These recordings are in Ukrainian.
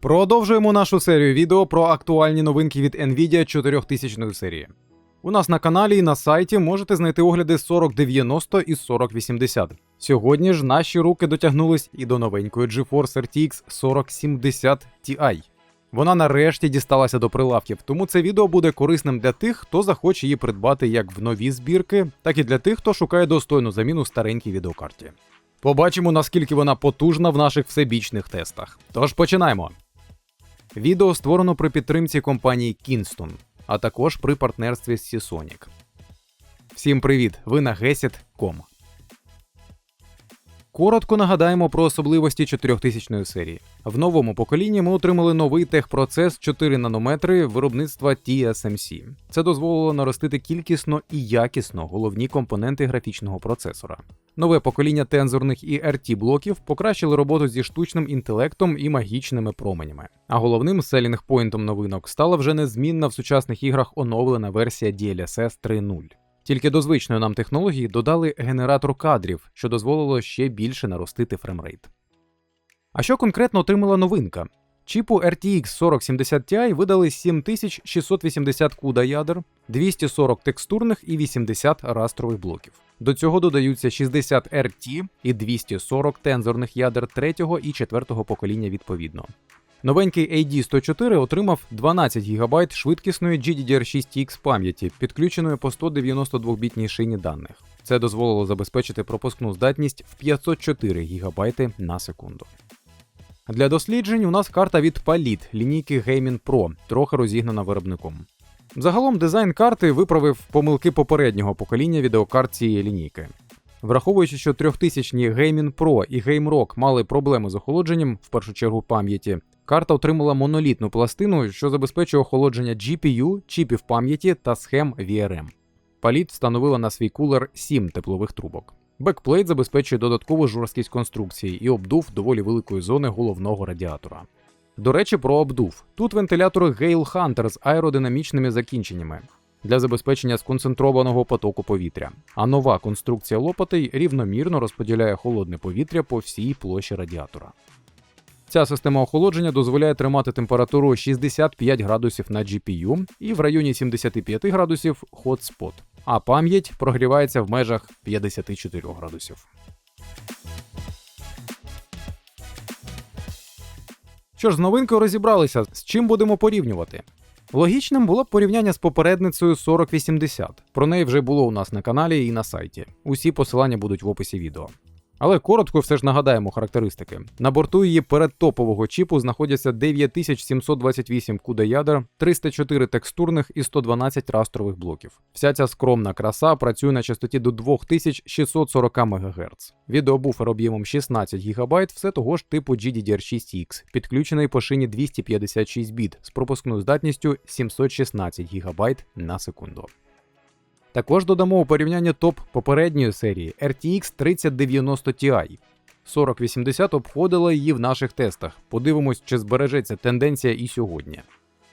Продовжуємо нашу серію відео про актуальні новинки від Nvidia 4000 серії. У нас на каналі і на сайті можете знайти огляди 4090 і 4080. Сьогодні ж наші руки дотягнулись і до новенької GeForce RTX 4070 Ti. Вона нарешті дісталася до прилавків, тому це відео буде корисним для тих, хто захоче її придбати як в нові збірки, так і для тих, хто шукає достойну заміну старенькій відеокарті. Побачимо, наскільки вона потужна в наших всебічних тестах. Тож починаємо. Відео створено при підтримці компанії Kingston, а також при партнерстві з Seasonic. Всім привіт! Ви на Gesit.com. Коротко нагадаємо про особливості 4000 серії. В новому поколінні ми отримали новий техпроцес 4 нанометри виробництва TSMC. Це дозволило наростити кількісно і якісно головні компоненти графічного процесора. Нове покоління тензорних і RT блоків покращили роботу зі штучним інтелектом і магічними променями. А головним селінг-поінтом новинок стала вже незмінна в сучасних іграх оновлена версія DLSS 3.0. Тільки до звичної нам технології додали генератор кадрів, що дозволило ще більше наростити фремрейт. А що конкретно отримала новинка? Чіпу RTX 4070 Ti видали 7680 CUDA ядер, 240 текстурних і 80 растрових блоків. До цього додаються 60 RT і 240 тензорних ядер 3 і 4 покоління відповідно. Новенький AD104 отримав 12 ГБ швидкісної GDDR6X пам'яті, підключеної по 192-бітній шині даних. Це дозволило забезпечити пропускну здатність в 504 ГБ на секунду. Для досліджень у нас карта від Palit лінійки Gaming Pro, трохи розігнана виробником. Загалом дизайн карти виправив помилки попереднього покоління відеокарт цієї лінійки. Враховуючи, що 3000 Gaming Pro і GameRock мали проблеми з охолодженням, в першу чергу пам'яті, карта отримала монолітну пластину, що забезпечує охолодження GPU, чіпів пам'яті та схем VRM. Паліт встановила на свій кулер 7 теплових трубок. Бекплейт забезпечує додаткову жорсткість конструкції і обдув доволі великої зони головного радіатора. До речі, про обдув. Тут вентилятори Gale Hunter з аеродинамічними закінченнями для забезпечення сконцентрованого потоку повітря. А нова конструкція лопатей рівномірно розподіляє холодне повітря по всій площі радіатора. Ця система охолодження дозволяє тримати температуру 65 градусів на GPU і в районі 75 градусів Hotspot, а пам'ять прогрівається в межах 54 градусів. Що ж, з новинкою розібралися, з чим будемо порівнювати. Логічним було б порівняння з попередницею 4080. Про неї вже було у нас на каналі і на сайті. Усі посилання будуть в описі відео. Але коротко все ж нагадаємо характеристики. На борту її передтопового чіпу знаходяться 9728 CUDA ядер, 304 текстурних і 112 растрових блоків. Вся ця скромна краса працює на частоті до 2640 МГц. Відеобуфер об'ємом 16 ГБ все того ж типу GDDR6X, підключений по шині 256 біт з пропускною здатністю 716 ГБ на секунду. Також додамо у порівняння топ попередньої серії RTX 3090 Ti. 4080 обходила її в наших тестах. Подивимось, чи збережеться тенденція і сьогодні.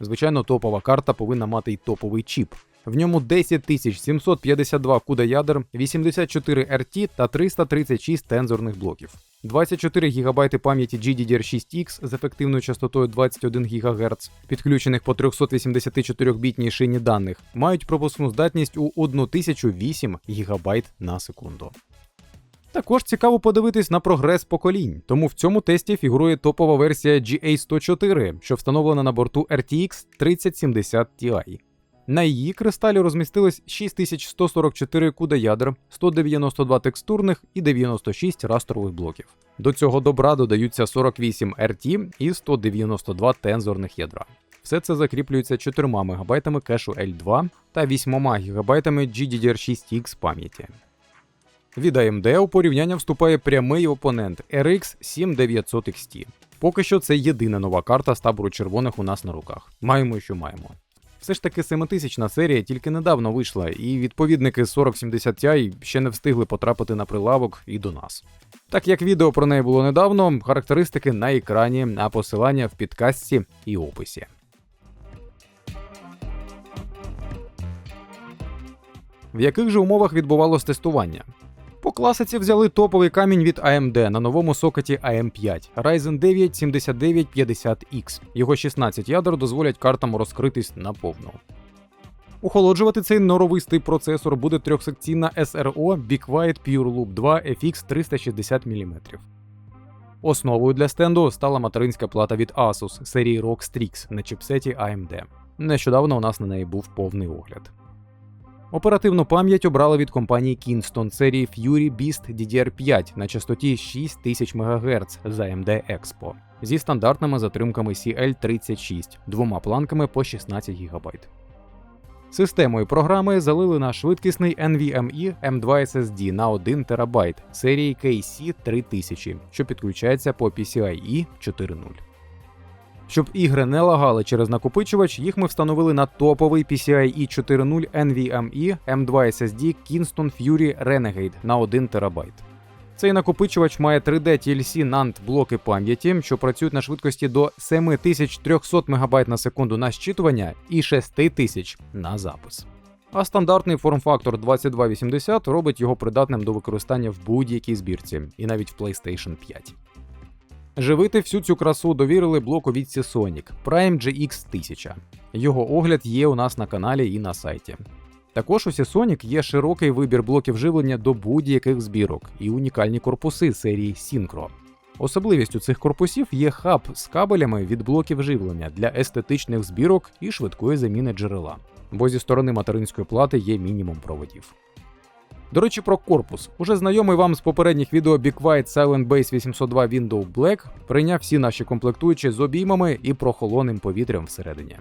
Звичайно, топова карта повинна мати й топовий чіп. В ньому 10752 CUDA ядер, 84 RT та 336 тензорних блоків. 24 ГБ пам'яті GDDR6X з ефективною частотою 21 ГГц, підключених по 384-бітній шині даних, мають пропускну здатність у 1008 ГБ на секунду. Також цікаво подивитись на прогрес поколінь, тому в цьому тесті фігурує топова версія GA104, що встановлена на борту RTX 3070 Ti. На її кристалі розмістилось 6144 CUDA ядер, 192 текстурних і 96 растрових блоків. До цього добра додаються 48 RT і 192 тензорних ядра. Все це закріплюється 4 МБ кешу L2 та 8 ГБ GDDR6X пам'яті. Від AMD у порівняння вступає прямий опонент RX 7900 XT. Поки що це єдина нова карта з табору червоних у нас на руках. Маємо, що маємо. Все ж таки 7000 серія тільки недавно вийшла, і відповідники 4070 Ti ще не встигли потрапити на прилавок і до нас. Так як відео про неї було недавно, характеристики на екрані, а посилання в підкастці і описі. В яких же умовах відбувалось тестування? По класиці взяли топовий камінь від AMD на новому сокеті AM5 Ryzen 9 7950X. Його 16 ядер дозволять картам розкритись наповну. Охолоджувати цей норовистий процесор буде трьохсекційна SRO BeQuiet Pure Loop 2 FX 360 мм. Основою для стенду стала материнська плата від Asus серії ROG Strix на чіпсеті AMD. Нещодавно у нас на неї був повний огляд. Оперативну пам'ять обрали від компанії Kingston серії Fury Beast DDR5 на частоті 6000 МГц з AMD Expo зі стандартними затримками CL36, двома планками по 16 ГБ. Системою програми залили на швидкісний NVMe M2 SSD на 1 ТБ серії KC3000, що підключається по PCIe 4.0. Щоб ігри не лагали через накопичувач, їх ми встановили на топовий PCIe 4.0 NVMe M2 SSD Kingston Fury Renegade на 1 ТБ. Цей накопичувач має 3D TLC NAND блоки пам'яті, що працюють на швидкості до 7300 МБ на секунду на щитування і 6000 на запис. А стандартний форм-фактор 2280 робить його придатним до використання в будь-якій збірці, і навіть в PlayStation 5. Живити всю цю красу довірили блоку від Seasonic Prime GX 1000. Його огляд є у нас на каналі і на сайті. Також у Seasonic є широкий вибір блоків живлення до будь-яких збірок і унікальні корпуси серії Synchro. Особливістю цих корпусів є хаб з кабелями від блоків живлення для естетичних збірок і швидкої заміни джерела, бо зі сторони материнської плати є мінімум проводів. До речі, про корпус. Уже знайомий вам з попередніх відео Be Quiet Silent Base 802 Window Black прийняв всі наші комплектуючі з обіймами і прохолонним повітрям всередині.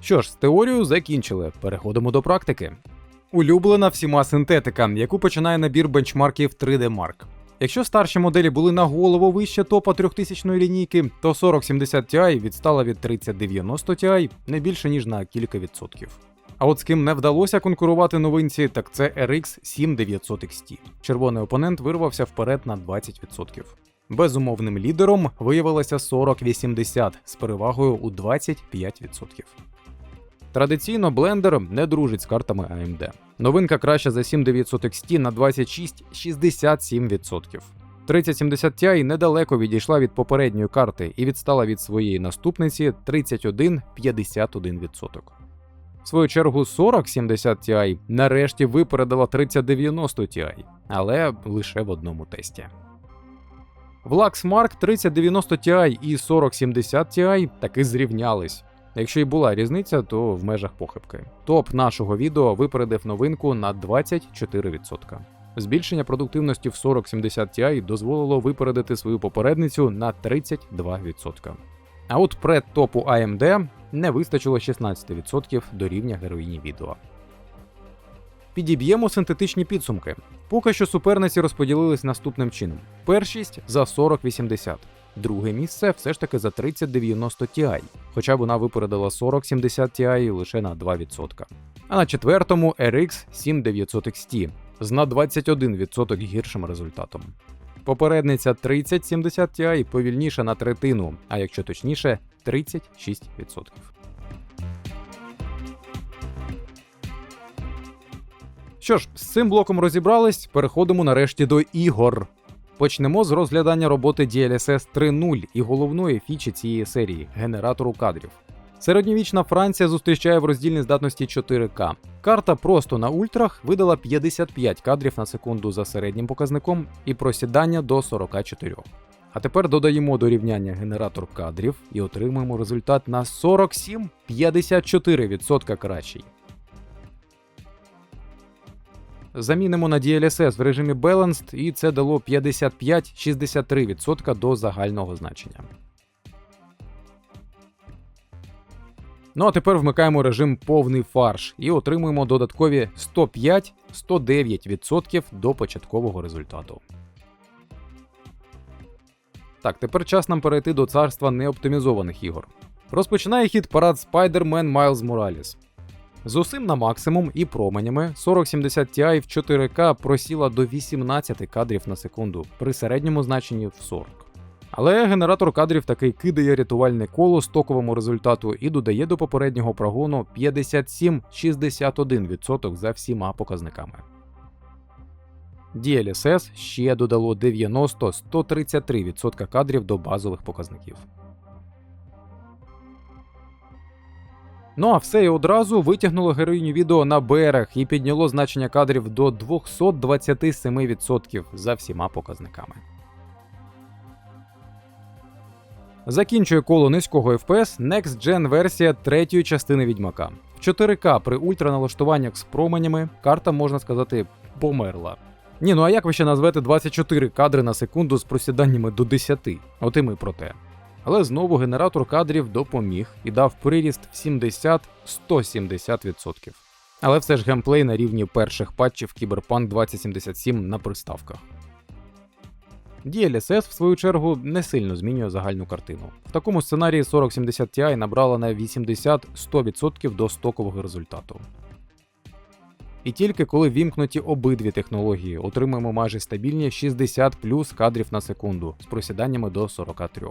Що ж, з теорією закінчили. Переходимо до практики. Улюблена всіма синтетика, яку починає набір бенчмарків 3D Mark. Якщо старші моделі були на голову вище топа 3000 лінійки, то 4070 Ti відстала від 3090 Ti не більше ніж на кілька відсотків. А от з ким не вдалося конкурувати новинці, так це RX 7900 XT. Червоний опонент вирвався вперед на 20%. Безумовним лідером виявилася 4080 з перевагою у 25%. Традиційно блендер не дружить з картами AMD. Новинка краща за 7900 XT на 26-67%. 3070 Ti недалеко відійшла від попередньої карти і відстала від своєї наступниці 31-51%. В свою чергу 4070 Ti нарешті випередила 3090 Ti, але лише в одному тесті. В Luxmark 3090 Ti і 4070 Ti таки зрівнялись. Якщо й була різниця, то в межах похибки. Топ нашого відео випередив новинку на 24%. Збільшення продуктивності в 4070 Ti дозволило випередити свою попередницю на 32%. А от пред топу AMD не вистачило 16% до рівня героїні відео. Підіб'ємо синтетичні підсумки. Поки що суперниці розподілились наступним чином: першість за 4080. Друге місце все ж таки за 3090 Ti, хоча вона випередила 4070 Ti лише на 2%. А на четвертому RX 7900 XT з на 21% гіршим результатом. Попередниця 3070 Ti повільніша на третину, а якщо точніше, 36%. Що ж, з цим блоком розібрались, переходимо нарешті до ігор. Почнемо з розглядання роботи DLSS 3.0 і головної фічі цієї серії генератору кадрів. Середньовічна Франція зустрічає в роздільній здатності 4К. Карта просто на ультрах видала 55 кадрів на секунду за середнім показником і просідання до 44. А тепер додаємо до рівняння генератор кадрів і отримуємо результат на 47-54% кращий. Замінимо на DLSS в режимі Balanced, і це дало 55-63% до загального значення. Ну а тепер вмикаємо режим повний фарш і отримуємо додаткові 105-109% до початкового результату. Так, тепер час нам перейти до царства неоптимізованих ігор. Розпочинає хід парад Spider-Man Miles Morales. З усім на максимум і променями 4070 Ti в 4К просіла до 18 кадрів на секунду при середньому значенні в 40. Але генератор кадрів таки кидає рятувальне коло стоковому результату і додає до попереднього прогону 57-61% за всіма показниками. DLSS ще додало 90-133% кадрів до базових показників. Ну а все і одразу витягнуло героїню відео на берег і підняло значення кадрів до 227% за всіма показниками. Закінчує коло низького FPS Next Gen версія третьої частини відьмака. В 4К при ультраналаштуваннях з променями карта, можна сказати, померла. Ні, ну а як ви ще назвете 24 кадри на секунду з просіданнями до 10? От і ми про те. Але знову генератор кадрів допоміг і дав приріст в 70-170%. Але все ж геймплей на рівні перших патчів Cyberpunk 2077 на приставках. DLSS, в свою чергу, не сильно змінює загальну картину. В такому сценарії 4070 Ti набрала на 80-100% до стокового результату. І тільки коли вімкнуті обидві технології, отримуємо майже стабільні 60 плюс кадрів на секунду з просіданнями до 43.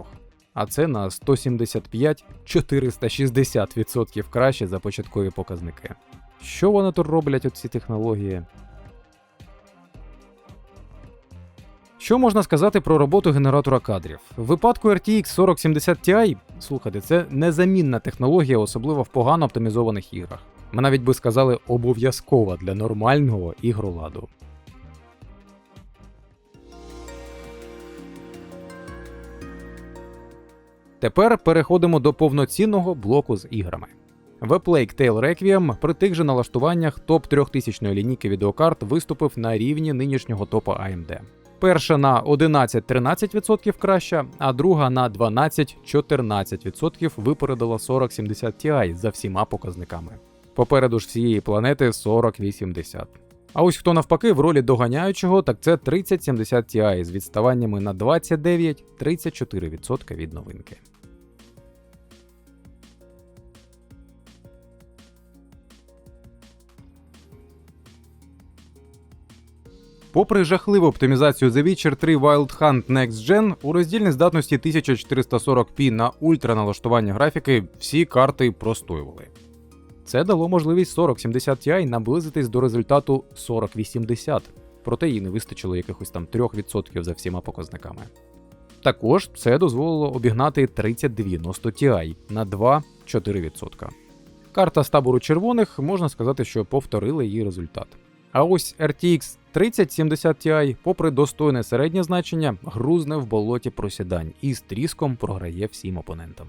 А це на 175-460% краще за початкові показники. Що вони тут роблять оці технології? Що можна сказати про роботу генератора кадрів? В випадку RTX 4070 Ti, слухайте, це незамінна технологія, особливо в погано оптимізованих іграх. Ми навіть би сказали обов'язкова для нормального ігроладу. Тепер переходимо до повноцінного блоку з іграми. В Plague Tale Requiem при тих же налаштуваннях топ 3000 лінійки відеокарт виступив на рівні нинішнього топа AMD. Перша на 11-13% краща, а друга на 12-14% випередила 4070 Ti за всіма показниками. Попереду ж всієї планети 4080. А ось хто навпаки в ролі доганяючого, так це 3070 Ti з відставаннями на 29-34% від новинки. Попри жахливу оптимізацію The Witcher 3 Wild Hunt Next Gen, у роздільній здатності 1440p на ультраналаштування графіки всі карти простоювали. Це дало можливість 4070 Ti наблизитись до результату 4080, проте їй не вистачило якихось там 3% за всіма показниками. Також це дозволило обігнати 3090 Ti на 2-4%. Карта з табору червоних можна сказати, що повторила її результат. А ось RTX 3070 Ti, попри достойне середнє значення, грузне в болоті просідань і з тріском програє всім опонентам.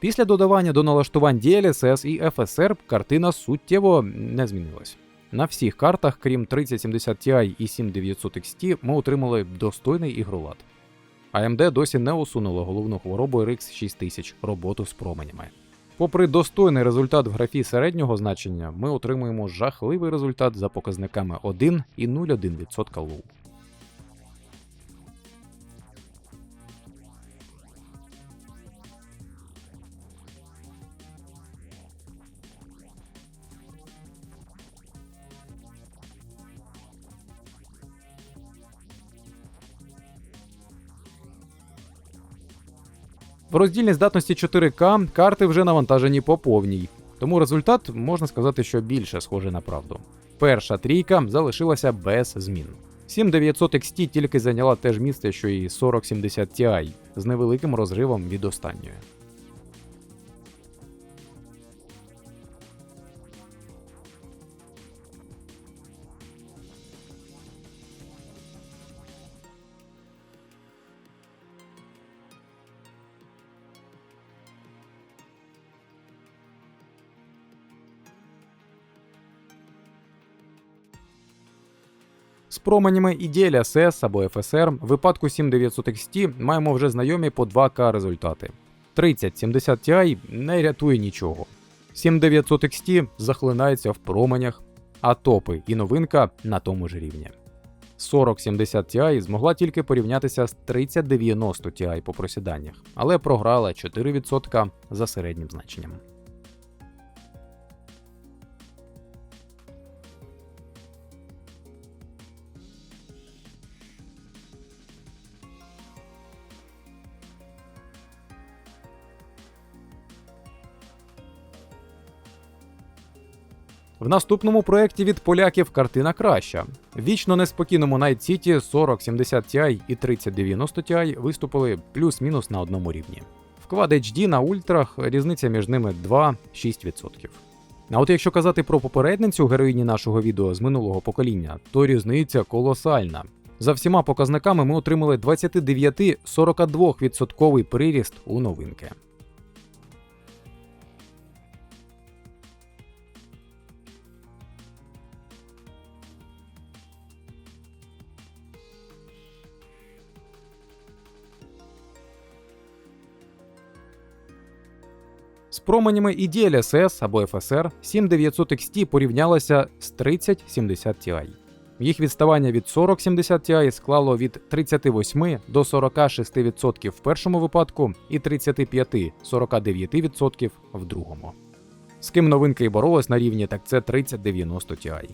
Після додавання до налаштувань DLSS і FSR картина суттєво не змінилась. На всіх картах, крім 3070 Ti і 7900 XT, ми отримали достойний ігролад. AMD досі не усунула головну хворобу RX 6000 роботу з променями. Попри достойний результат в графі середнього значення, ми отримуємо жахливий результат за показниками 1 і 0,1% лоу. В роздільній здатності 4К карти вже навантажені по повній, тому результат можна сказати, що більше схожий на правду. Перша трійка залишилася без змін. 7900 XT тільки зайняла те ж місце, що і 4070 Ti з невеликим розривом від останньої. Променями і DLSS або FSR в випадку 7900 XT маємо вже знайомі по 2К результати. 3070 Ti не рятує нічого. 7900 XT захлинається в променях, а топи і новинка на тому ж рівні. 4070 Ti змогла тільки порівнятися з 3090 Ti по просіданнях, але програла 4% за середнім значенням. Наступному проєкті від поляків картина краща. Вічно неспокійному Night City 4070 Ti і 3090 Ti виступили плюс-мінус на одному рівні. В Quad HD на ультрах різниця між ними 2-6%. А от якщо казати про попередницю героїні нашого відео з минулого покоління, то різниця колосальна. За всіма показниками ми отримали 29-42% приріст у новинки. Променями і DLSS або FSR 7900 XT порівнялася з 3070 Ti. Їх відставання від 4070 Ti склало від 38 до 46% в першому випадку і 35-49% в другому. З ким новинка і боролась на рівні, так це 3090 Ti.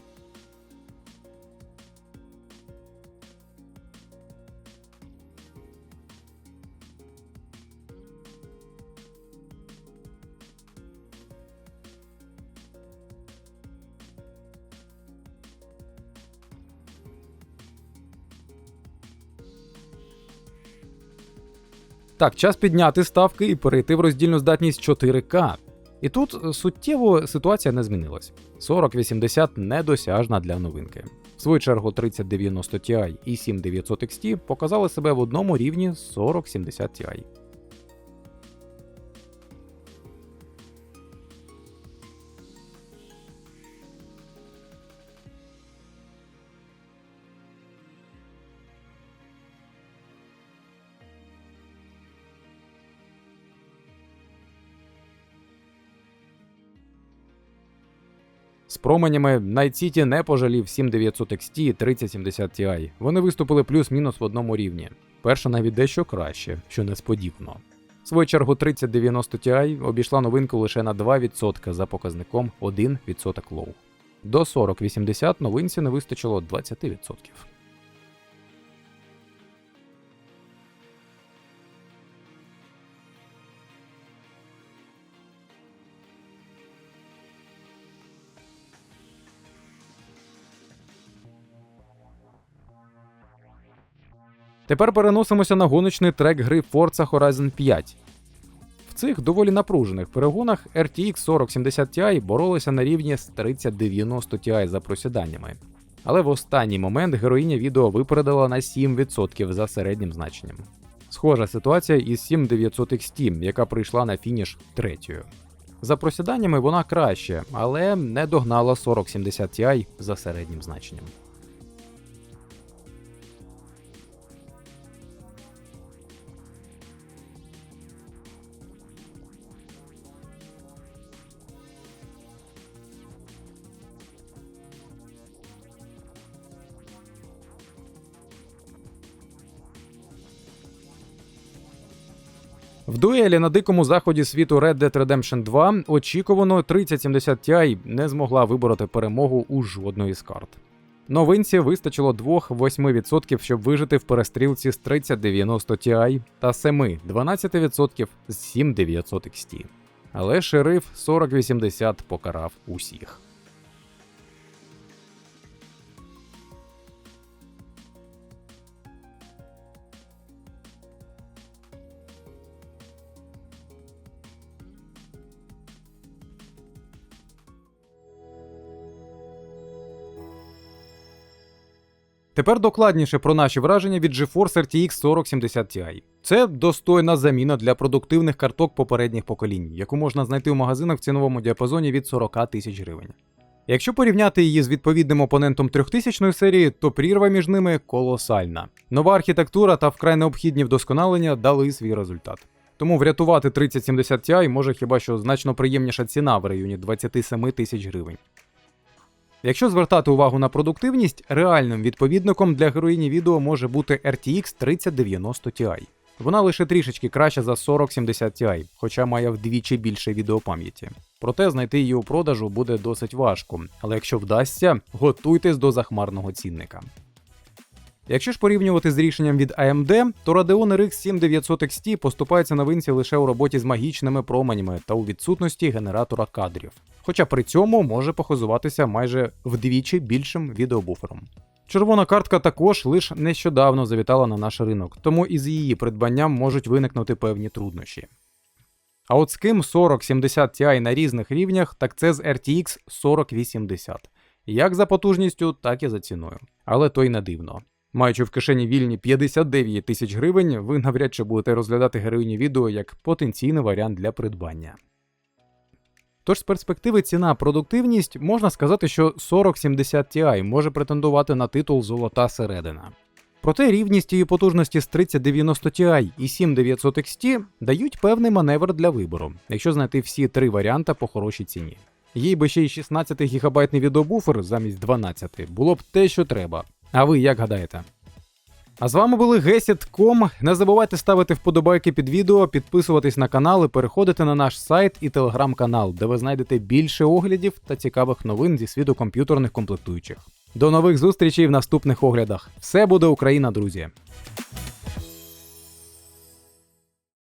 Так, час підняти ставки і перейти в роздільну здатність 4К. І тут е, суттєво ситуація не змінилась. 4080 недосяжна для новинки. В свою чергу 3090 Ti і 7900 XT показали себе в одному рівні з 4070 Ti. Променями Night City не пожалів 7900 XT і 3070 Ti. Вони виступили плюс-мінус в одному рівні. Перша навіть дещо краще, що несподівано. Свою чергу 3090 Ti обійшла новинку лише на 2% за показником 1% лоу. До 4080 новинці не вистачило 20%. Тепер переносимося на гоночний трек гри Forza Horizon 5. В цих доволі напружених перегонах RTX 4070 Ti боролися на рівні з 3090 Ti за просіданнями. Але в останній момент героїня відео випередила на 7% за середнім значенням. Схожа ситуація із 7900 XT, яка прийшла на фініш третьою. За просіданнями вона краще, але не догнала 4070 Ti за середнім значенням. В дуелі на дикому заході світу Red Dead Redemption 2 очікувано 3070 Ti не змогла вибороти перемогу у жодної з карт. Новинці вистачило 2-8%, щоб вижити в перестрілці з 3090 Ti та 7-12% з 7900 XT. Але шериф 4080 покарав усіх. Тепер докладніше про наші враження від GeForce RTX 4070 Ti. Це достойна заміна для продуктивних карток попередніх поколінь, яку можна знайти у магазинах в ціновому діапазоні від 40 тисяч гривень. Якщо порівняти її з відповідним опонентом 3000 серії, то прірва між ними колосальна. Нова архітектура та вкрай необхідні вдосконалення дали свій результат. Тому врятувати 3070 Ti може хіба що значно приємніша ціна в районі 27 тисяч гривень. Якщо звертати увагу на продуктивність, реальним відповідником для героїні відео може бути RTX 3090 Ti. Вона лише трішечки краща за 4070 Ti, хоча має вдвічі більше відеопам'яті. Проте знайти її у продажу буде досить важко, але якщо вдасться, готуйтесь до захмарного цінника. Якщо ж порівнювати з рішенням від AMD, то Radeon RX 7900 XT поступається новинці лише у роботі з магічними променями та у відсутності генератора кадрів. Хоча при цьому може похизуватися майже вдвічі більшим відеобуфером. Червона картка також лише нещодавно завітала на наш ринок, тому із її придбанням можуть виникнути певні труднощі. А от з ким 4070 Ti на різних рівнях, так це з RTX 4080. Як за потужністю, так і за ціною. Але то й не дивно. Маючи в кишені вільні 59 тисяч гривень, ви навряд чи будете розглядати героїні відео як потенційний варіант для придбання. Тож з перспективи ціна продуктивність можна сказати, що 4070 Ti може претендувати на титул Золота середина. Проте рівність її потужності з 3090 Ti і 7900 XT дають певний маневр для вибору, якщо знайти всі три варіанти по хорошій ціні. Їй би ще й 16 гігабайтний відеобуфер замість 12 було б те, що треба. А ви як гадаєте? А з вами були Gesit.com. Не забувайте ставити вподобайки під відео, підписуватись на канал і переходити на наш сайт і телеграм-канал, де ви знайдете більше оглядів та цікавих новин зі світу комп'ютерних комплектуючих. До нових зустрічей в наступних оглядах. Все буде Україна, друзі!